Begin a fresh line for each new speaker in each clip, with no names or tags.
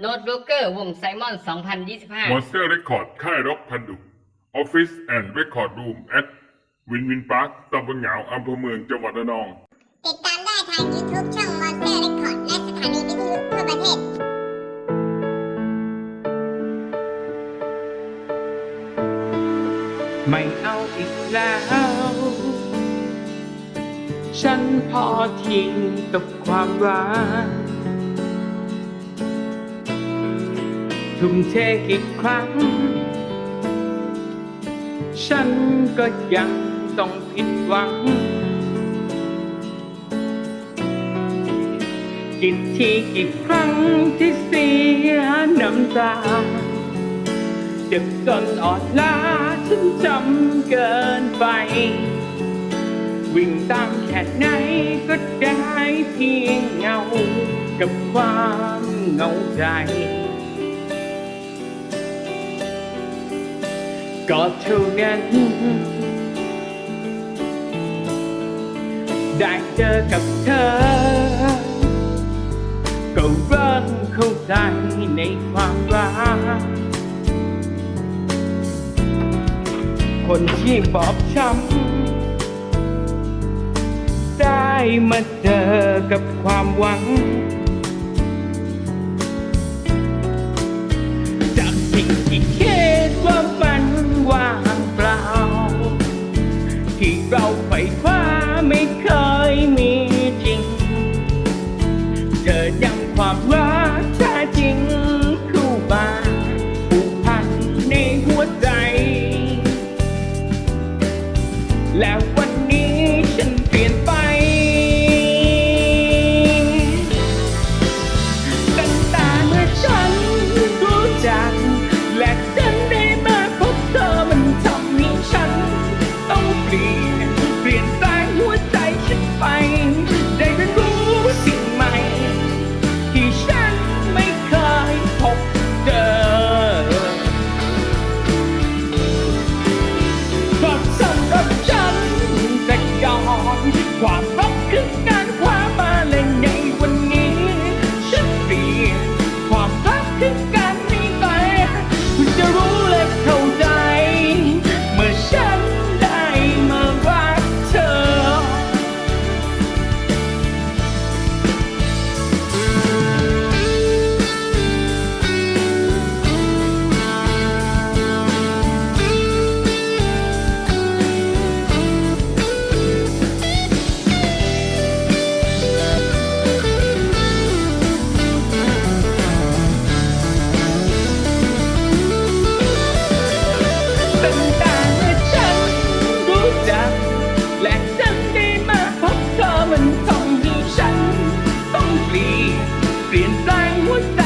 โน้ตบล็อกเกอร์วงไซมอน 2025
Monster Record ค่ายร็อกพันดุ Office and Record Room at วินวินพาร์คตำบลเหงาอำเภอเมืองจังหวัดระนอง
ติดตามได้ทาง YouTube ช่อง Monster Record และสถานีวิทยุทั่วประเทศ
ไม่เอาอีกแล้ว ฉันพอทิ้งกับความรัก ทุ่มเทกี่ครั้ง ฉันก็ยังต้องผิดหวังกี่ทีกี่ครั้งที่เสียน้ำตาเจ็บจนอ่อนล้าฉันจำเกินไป วิ่งตามแค่ไหนก็ได้เพียงเงา กับความเงาใจ ก็เท่านั้นได้เจอกับเธอ ก็เริ่มเข้าใจในความรัก คนที่บอบช้ำได้มาเจอกับความหวัง จากสิ่งที่คิด ตั้งแต่เมื่อฉันรู้จัก และฉันได้มาพบเธอมันทำให้ฉัน ต้องเปลี่ยนเปลี่ยนแปลงหัวใจ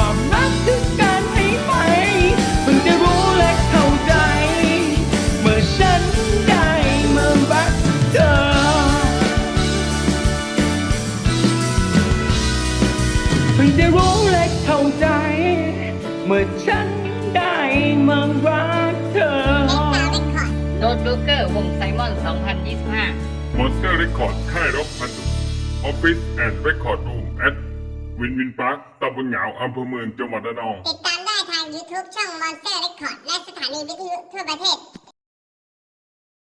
ความรักคือการให้ไปเพิ่งจะรู้และเข้าใจ เมื่อฉันได้มารักเธอ เพิ่งจะรู้และเข้าใจ เมื่อฉันได้มารักเธอ
Extra Record
โน้ตบล็อกเกอร์วงไซมอน 2025
Monster Record ค่ายร็อกพันดุ Office and Record Room at วินวินพาร์คตำ บลเหงาอำเภอเมืองจังหวัดระนอง
ติดตามได้ทาง YouTube ช่อง Monster Record และสถานีวิทยุทั่วประเทศ